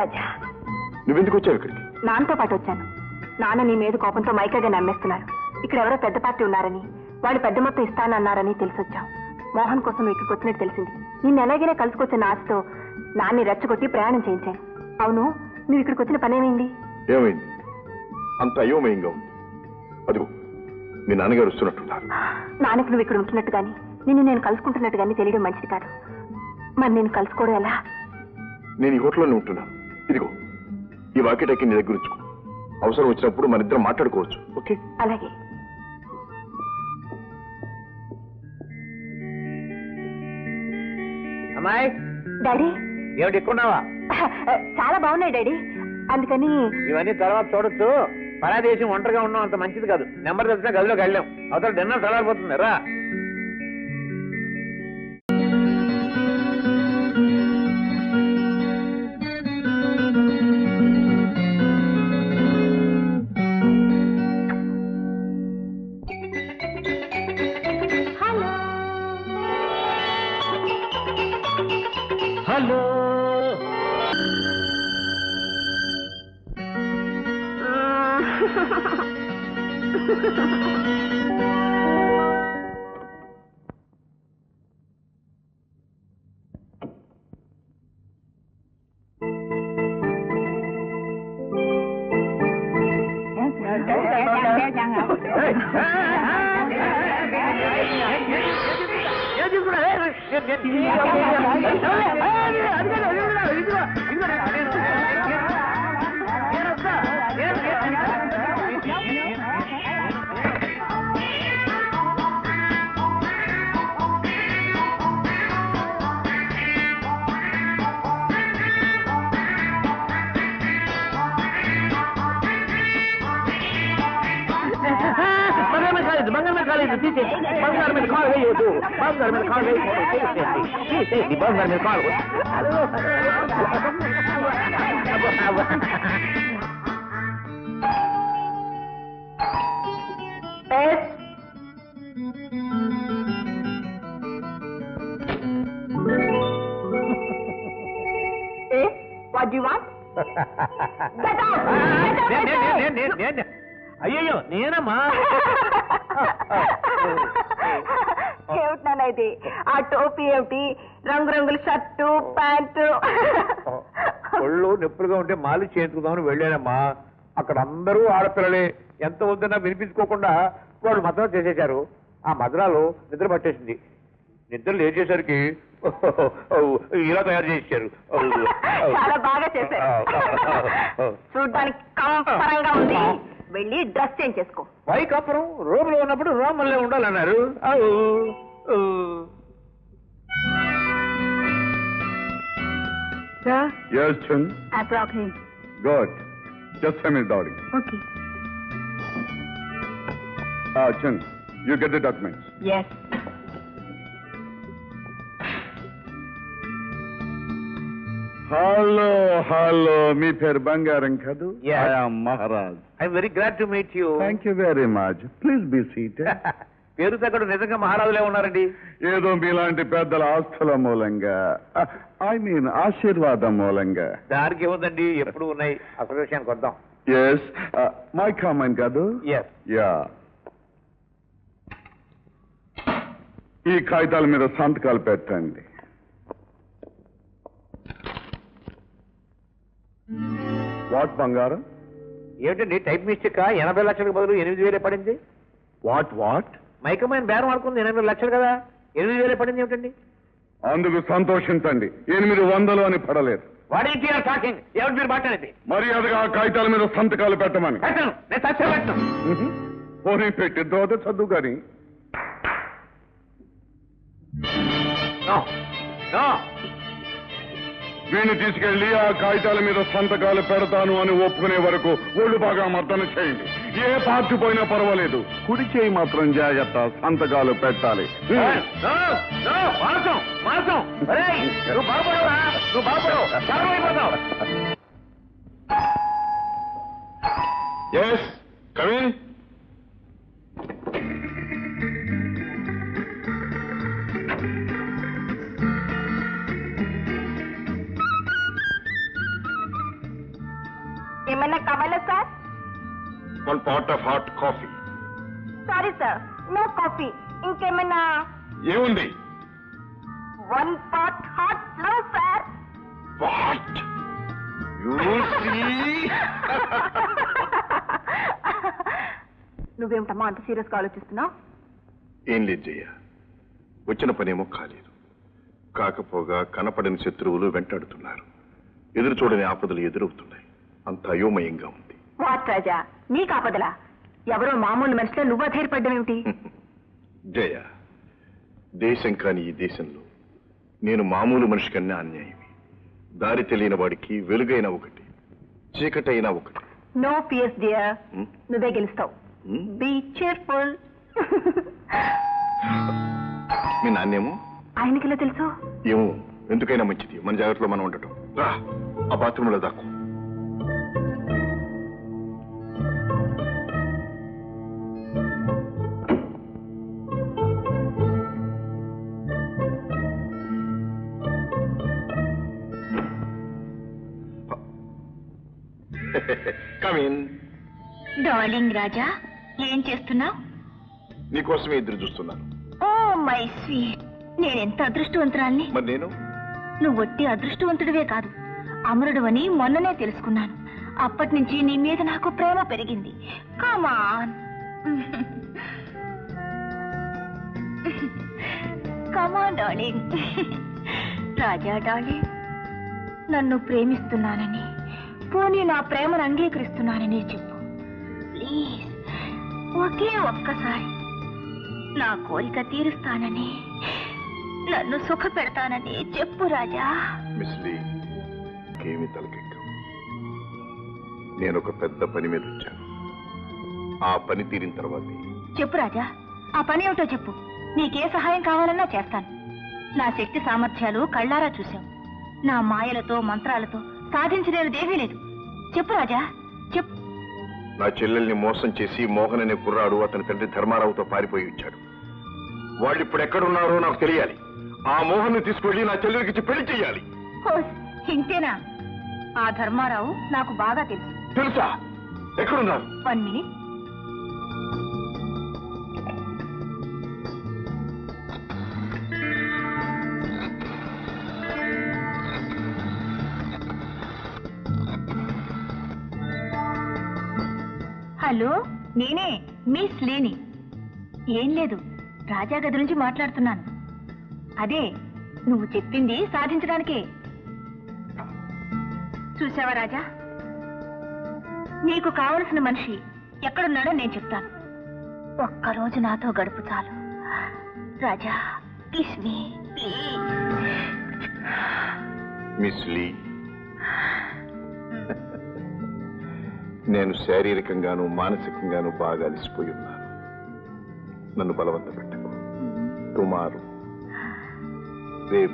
రాజా. నువ్వెందుకు వచ్చావు ఇక్కడికి? నాన్నతో పాటు వచ్చాను. నాన్న నీ మీద కోపంతో మైకగా నమ్మేస్తున్నారు. ఇక్కడ ఎవరో పెద్ద పార్టీ ఉన్నారని వాళ్ళు పెద్ద మొత్తం ఇస్తానన్నారని తెలిసొచ్చాం. మోహన్ కోసం నువ్వు ఇక్కడికి వచ్చినట్టు తెలిసింది. నిన్ను ఎలాగైనా కలుసుకొచ్చిన ఆశతో నాన్ని రెచ్చగొట్టి ప్రయాణం చేయించాను. అవును నువ్వు ఇక్కడికి వచ్చిన పనేమైంది ఏమైంది? అంత అయోమయంగా ఉంది. అదిగో మీ నాన్నగారు వస్తున్నట్టున్నారు నాన్నకి నువ్వు ఇక్కడ ఉంటున్నట్టు గాని నిన్ను నేను కలుసుకుంటున్నట్టు గాని తెలియడం మంచిది కాదు. మరి నేను కలుసుకోవడం ఎలా? నేను ఈ హోటల్లోనే ఉంటున్నాను. ఇదిగో ఈ వాకిటకి నీ దగ్గర ఉంచుకో. అవసరం వచ్చినప్పుడు మన ఇద్దరం మాట్లాడుకోవచ్చు. ఓకే? అలాగే. అమ్మాయి? డాడీ? ఏమిటి ఎక్కున్నావా చాలా బాగున్నాయి డాడీ. అందుకని ఇవన్నీ తర్వాత చూడొచ్చు. పరాదేశం ఒంటరిగా ఉండడం అంత మంచిది కాదు. నెంబర్ తెలిసిన గదిలోకి వెళ్ళాం. అవతల డిన్నర్ చల్లారిపోతుంది రా. ভালো Ha ha ha ha! బంగారం బంగారం మీద కాలేదు తీసేసి బంగారం మీద కాలు వేయొద్దు బంగారం మీద కాలు వేయకూడదు తీసేసి తీసేసి బంగారం మీద కాలు వాట్ యు వాంట్ అయ్యో నేనమ్మా ఏమిటి ఇది? ఆ టోపీ ఏమిటి? రంగురంగుల షర్టు ప్యాంటు. ఒళ్ళు నొప్పులుగా ఉంటే మాలి చేయించుకుందామని వెళ్ళానమ్మా. అక్కడ అందరూ ఆడపిల్లలే. ఎంత వద్దన్నా వినిపించుకోకుండా వాళ్ళు మద్రాలు చేసేశారు. ఆ మద్రాలు నిద్ర పట్టేసింది. నిద్ర లేచేసరికి ఇలా తయారు చేశారు చాలా బాగా చేశారు. చూడ్డానికి కంపరంగా ఉంది. వెళ్ళి డ్రెస్ చేంజ్ చేసుకో. బైక్ అప్పురం రోడ్లో ఉన్నప్పుడు రోమల్లే ఉండాలన్నారు. Chand you get the documents yes hello hello మీ పేరు బంగారం కదూ. Yes. Maharaj I'm very glad to meet you thank you very much please be seat పేరు తగ్గడు నిజంగా మహారాజులే ఉన్నారండి. ఏదో మీలాంటి పెద్దల ఆస్తుల మూలంగా. ఐ మీన్ ఆశీర్వాదం మూలంగా. దానికి ఏముందండి? ఎప్పుడు ఉన్నాయి. అసలు విషయానికి వద్దాం. ఎస్ మై కామెంట్ కాదు? ఎస్ యా ఈ కాగితాల మీద సంతకాలు పెట్టండి. వాట్ బంగారం? ఏమిటండి టైప్ మిస్టేక్ ఎనభై లక్షలకు బదులు ఎనిమిది వేలే పడింది. What what? మైకమైన బేరం ఆడుకుంది ఎనిమిది లక్షలు కదా. ఎనిమిది వేలే పడింది ఏమిటండి? అందుకు సంతోషించండి. ఎనిమిది వందలు అని పడలేదు. వాడేంటి టాకింగ్ ఏమిటి మీరు మాట్లాడేది? మర్యాదగా ఆ కాగితాల మీద సంతకాలు పెట్టమని. పెట్టను. నేను సత్యం పెట్టను. పోనీ పెట్టి తర్వాత చదువు కానీ వీడిని తీసుకెళ్ళి ఆ కాగితాల మీద సంతకాలు పెడతాను అని ఒప్పుకునే వరకు ఒళ్ళు బాగా మర్దన చేయండి. ఏ పార్టీ పోయినా పర్వాలేదు. కుడి చేయి మాత్రం జాగ్రత్త సంతకాలు పెట్టాలి. నో నో ఇంకేమైనా కావాలా sir? One pot of hot coffee sorry sir no coffee ఇంకేమైనా ఏముంది? వన్ పాట్ హాట్లో సార్ వాట్ నువ్వేమిటమ్మా అంత సీరియస్గా ఆలోచిస్తున్నావు? ఏం లేదు జయ. వచ్చిన పనేమో కాలేదు. కాకపోగా కనపడని శత్రువులు వెంటాడుతున్నారు. ఎదురు చూడని ఆపదలు ఎదురవుతున్నాయి. అంత అయోమయంగా ఉంది. వాట్ రాజా నీ కాపదలా ఎవరో మామూలు మనిషిలో నువ్వు అధైర్పడ్డం ఏమిటి? జయ దేశం కాని ఈ దేశంలో నేను మామూలు మనిషి కన్నా అన్యాయమే. దారి తెలియని వాడికి వెలుగైన ఒకటి చీకటైన ఒకటి. No fears dear Hmm? నువ్వే గెలుస్తావు. Hmm? బీ చేర్ఫుల్ మీ నాన్నేమో? ఆయనకి ఎలా తెలుసు? ఏమో ఎందుకైనా మంచిది. మన జాగ్రత్తలో మనం ఉండటం. రా ఆ బాత్రూంలో దాక్కు. కమీన్ డార్లింగ్ రాజా ఏం చేస్తున్నావు? నీకోసమే ఎదురు చూస్తున్నాను. ఓ మై స్వీట్ నేనెంత అదృష్టవంతురాల్ని? మరి నేను? నువ్వు ఒట్టి అదృష్టవంతుడివే కాదు అమరుడు అని మొన్ననే తెలుసుకున్నాను. అప్పటి నుంచి నీ మీద నాకు ప్రేమ పెరిగింది. Come on come on darling Raja darling నన్ను ప్రేమిస్తున్నానని. పోనీ నా ప్రేమను అంగీకరిస్తున్నానని చెప్పు. ప్లీజ్ ఒకే ఒక్కసారి నా కోరిక తీరుస్తానని నన్ను సుఖ పెడతానని చెప్పు రాజా. ఏమి తలకెక్కం నేను ఒక పెద్ద పని మీద వచ్చాను. ఆ పని తీరిన తర్వాతే. చెప్పు రాజా ఆ పని ఏమిటో చెప్పు. నీకే సహాయం కావాలన్నా చేస్తాను. నా శక్తి సామర్థ్యాలు కళ్ళారా చూశావు. నా మాయలతో మంత్రాలతో సాధించలేనిదేమీ లేదు. చెప్పు రాజా చెప్పు. నా చెల్లెల్ని మోసం చేసి మోహన్ అనే కుర్రాడు అతని తండ్రి ధర్మారావుతో పారిపోయి వచ్చాడు వాళ్ళు ఇప్పుడు ఎక్కడున్నారో నాకు తెలియాలి. ఆ మోహన్ తీసుకెళ్ళి నా చెల్లెలికి పెళ్ళి చెయ్యాలి. హోస్, ఇంతేనా? ఆ ధర్మారావు నాకు బాగా తెలుసు. తెలుసా? ఎక్కడున్నారు? One minute. హలో నేనే మిస్ లేని. ఏం లేదు రాజా గది నుంచి మాట్లాడుతున్నాను. అదే నువ్వు చెప్పింది సాధించడానికే. చూసావా రాజా? నీకు కావలసిన మనిషి ఎక్కడున్నాడో నేను చెప్తాను. ఒక్కరోజు నాతో గడుపు చాలు. Raja kiss me please Miss Lee. నేను శారీరకంగాను మానసికంగాను బాగా అలసిపోయి ఉన్నాను. నన్ను బలవంత పెట్టకు. టుమారు. రేపు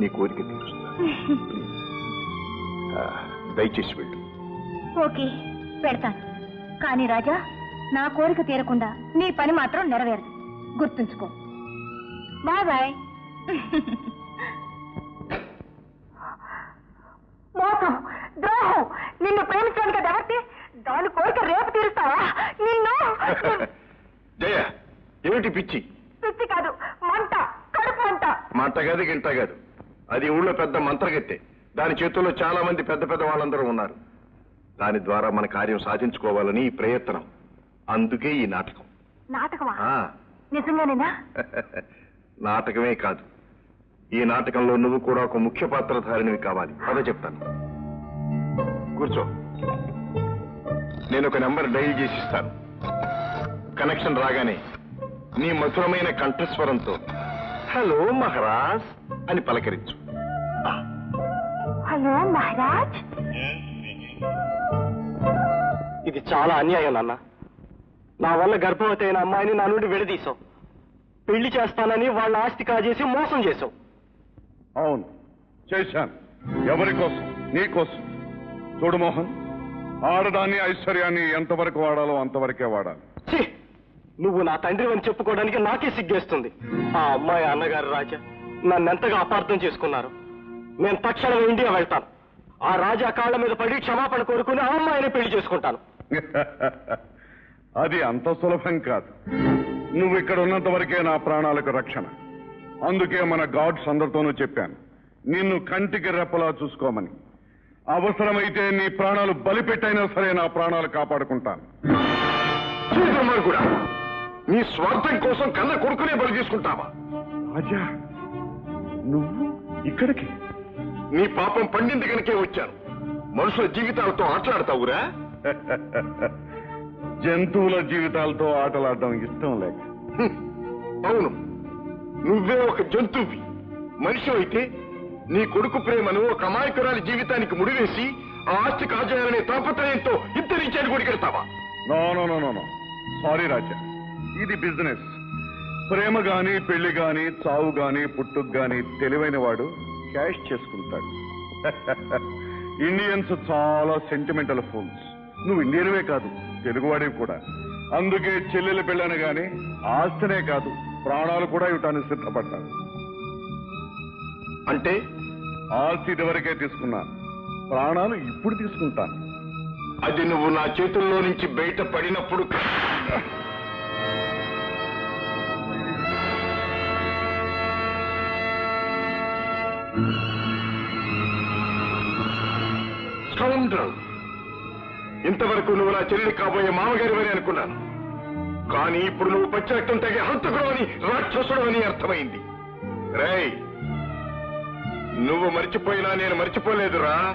నీ కోరిక తీరుస్తాను. దయచేసి వెళ్ళు. ఓకే పెడతాను. కానీ రాజా నా కోరిక తీరకుండా నీ పని మాత్రం నెరవేరదు. గుర్తుంచుకో. Bye bye. మోసం. ద్రోహం. నిన్ను ప్రేమించడానికి అది ఎవరిది? దాని కోరిక రేపు తీరుస్తావా? నిన్ను? జయ ఏమిటి పిచ్చి? పిచ్చి కాదు మంట కడుపు మంట. మంట కాదు గింట కాదు. అది ఊళ్ళో పెద్ద మంత్రగత్తె. దాని చేతుల్లో చాలా మంది పెద్ద పెద్ద వాళ్ళందరూ ఉన్నారు. దాని ద్వారా మన కార్యం సాధించుకోవాలని ఈ ప్రయత్నం. అందుకే ఈ నాటకం. నాటకమా? ఆ. నిజంగానేనా? నాటకమే కాదు. ఈ నాటకంలో నువ్వు కూడా ఒక ముఖ్య పాత్రధారినివి కావాలి. అదే చెప్తాను. కూర్చో. నేను ఒక నెంబర్ డైల్ చేసి ఇస్తాను. కనెక్షన్ రాగానే నీ మధురమైన కంఠస్వరంతో హలో మహారాజ్ అని పలకరించు. హలో మహారాజ్. ఇది చాలా అన్యాయం నాన్న. నా వల్ల గర్భవతి అయిన అమ్మాయిని నా నుండి విడదీశావు. పెళ్ళి చేస్తానని వాళ్ళ ఆస్తి కాజేసి మోసం చేశావు. అవును. చేశాను. ఎవరి కోసం? నీ కోసం. చూడు మోహన్ ఆడదాన్ని ఐశ్వర్యాన్ని ఎంతవరకు వాడాలో అంతవరకే వాడాలి. ఛీ! నువ్వు నా తండ్రి అని చెప్పుకోవడానికి నాకే సిగ్గేస్తుంది. ఆ అమ్మాయి అన్నగారు రాజా నన్నెంతగా అపార్థం చేసుకున్నారు. నేను తక్షణం ఇండియా వెళ్తాను. ఆ రాజా కాళ్ళ మీద పడి క్షమాపణ కోరుకుని ఆ అమ్మాయిని పెళ్ళి చేసుకుంటాను. అది అంత సులభం కాదు. నువ్వు ఇక్కడ ఉన్నంత వరకే నా ప్రాణాలకు రక్షణ. అందుకే మన గాడ్స్ అందరితోనూ చెప్పాను. నిన్ను కంటికి రెప్పలా చూసుకోమని. అవసరమైతే నీ ప్రాణాలు బలిపెట్టైనా సరే నా ప్రాణాలు కాపాడుకుంటాను. కూడా నీ స్వార్థం కోసం కన్న కొడుకునే బలి తీసుకుంటావా? రాజా నువ్వు ఇక్కడికి? నీ పాపం పండింది కనుకే వచ్చాను. మనుషుల జీవితాలతో ఆటలాడతావురా? జంతువుల జీవితాలతో ఆటలాడడం ఇష్టం లేక. అవును నువ్వే ఒక జంతువువి మనిషి అయితే నీ కొడుకు ప్రేమను ఒక అమాయకురాలి జీవితానికి ముడివేసి ఆ ఆస్తి కాజేయాలనే తాపత్రయంతో ఇద్దరి ఇచ్చాడు వెళ్తావా no no no no. Sorry Raja. ఇది బిజినెస్ ప్రేమ గాని పెళ్ళి గాని చావు గాని పుట్టుకు గాని తెలివైన వాడు క్యాష్ చేసుకుంటాడు. ఇండియన్స్ చాలా సెంటిమెంటల్ ఫోన్స్ నువ్వు ఇండియన్వే కాదు తెలుగువాడివి కూడా. అందుకే చెల్లెలు పెళ్ళని గాని ఆస్తినే కాదు ప్రాణాలు కూడా ఇవ్వటానికి సిద్ధపడ్డాను అంటే ఆస్తి ఇదివరకే తీసుకున్నా ప్రాణాలు ఇప్పుడు తీసుకుంటాను అది నువ్వు నా చేతుల్లో నుంచి బయట పడినప్పుడు ఇంతవరకు నువ్వు నా చెల్లి కాబోయే మామగారివని అనుకున్నాను. కానీ ఇప్పుడు నువ్వు పచ్చరక్తం తగే హంతకుడు అని రాక్షసుడు అని అర్థమైంది. రేయ్ నువ్వు మర్చిపోయినా నేను మర్చిపోలేదురా.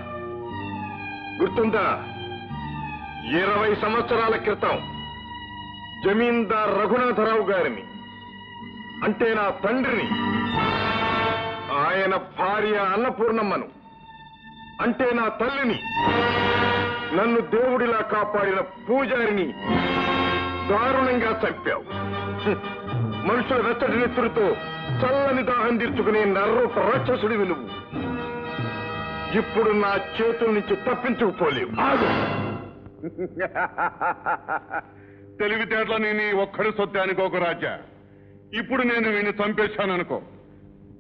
గుర్తుందా? ఇరవై సంవత్సరాల క్రితం జమీందార్ రఘునాథరావు గారిని అంటే నా తండ్రిని ఆయన భార్య అన్నపూర్ణమ్మను అంటే నా తల్లిని నన్ను దేవుడిలా కాపాడిన పూజారిని దారుణంగా చంపావు. మనుషుల వెచ్చటి నెత్తులతో చల్లని దాహం తీర్చుకునే నర్రూప రాక్షసుడివి నువ్వు. ఇప్పుడు నా చేతుల నుంచి తప్పించుకుపోలేవు. తెలివితేటలని నీ ఒక్కడి సొత్తే అనుకోక రాజా. ఇప్పుడు నేను వీడిని చంపేశాననుకో.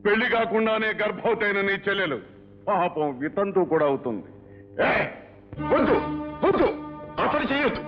పెళ్ళి కాకుండానే గర్భవతైన నీ చెల్లెలు. పాపం వితంతు కూడా అవుతుంది. వద్దు వద్దు. అతడు చేయొద్దు